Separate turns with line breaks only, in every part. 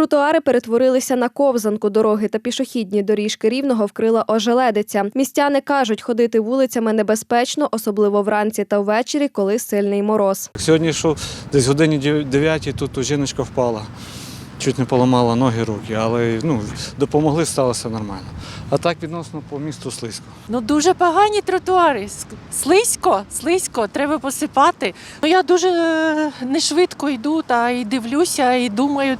Тротуари перетворилися на ковзанку. Дороги та пішохідні доріжки рівного вкрила ожеледиця. Містяни кажуть, ходити вулицями небезпечно, особливо вранці та ввечері, коли сильний мороз.
Сьогодні йшов десь годині 9 тут жіночка впала. Чуть не поламала ноги, руки, але ну, допомогли, сталося нормально. А так відносно по місту слизько.
Ну дуже погані тротуари. Слизько, слизько, треба посипати. Ну я дуже е, не швидко йду та і дивлюся, і думаю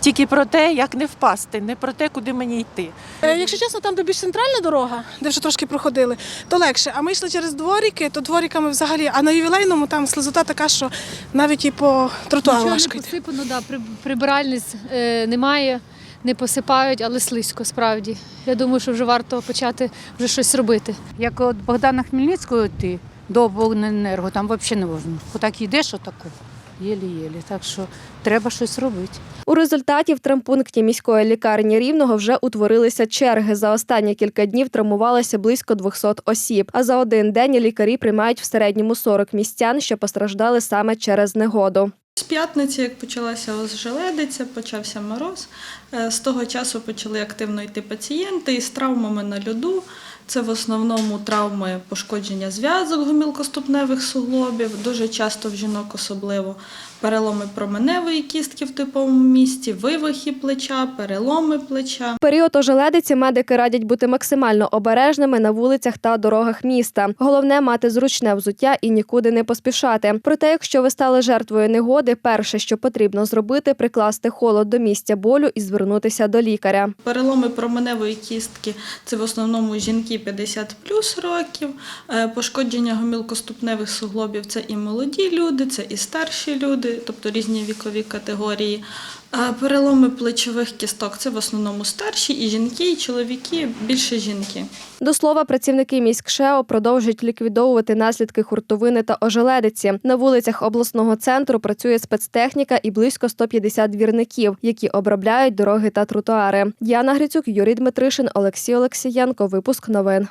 тільки про те, як не впасти, не про те, куди мені йти.
Е, Якщо чесно, там де більш центральна дорога, де вже трошки проходили, то легше. А ми йшли через дворіки, то дворіками взагалі, а на ювілейному там слизота така, що навіть і по тротуару важко йти.
посипано, да, прибиральниць е, немає, не посипають, але слизько справді. Я думаю, що вже варто почати вже щось робити.
Як от Богдана Хмельницького йти до обленерго, там взагалі не можна. Отак йдеш отаку, єлі-єлі. Так що треба щось робити.
У результаті в травмпункті міської лікарні рівного вже утворилися черги. За останні кілька днів травмувалося близько 200 осіб. А за один день лікарі приймають в середньому 40 містян, що постраждали саме через негоду.
П'ятниці, як почалася ожеледиця, почався мороз. е, З того часу почали активно йти пацієнти із травмами на льоду. Це в основному травми пошкодження зв'язок гомілкоступневих суглобів, дуже часто в жінок особливо переломи променевої кістки в типовому місці, вивихи плеча, переломи плеча.
В період ожеледиці медики радять бути максимально обережними на вулицях та дорогах міста. Головне мати зручне взуття і нікуди не поспішати. Проте, якщо ви стали жертвою негоди, перше, що потрібно зробити, прикласти холод до місця болю і звернутися до лікаря.
Переломи променевої кістки це в основному жінки 50 плюс років. Е, Пошкодження гомілкоступневих суглобів це і молоді люди, це і старші люди, тобто різні вікові категорії. Переломи плечових кісток це в основному старші і жінки, і чоловіки, більше жінки.
До слова, працівники міськшео продовжують ліквідовувати наслідки хуртовини та ожеледиці. На вулицях обласного центру працює спецтехніка і близько 150 двірників, які обробляють дороги та тротуари. Діана Грицюк, Юрій Дмитришин, Олексій Олексієнко. Випуск новин.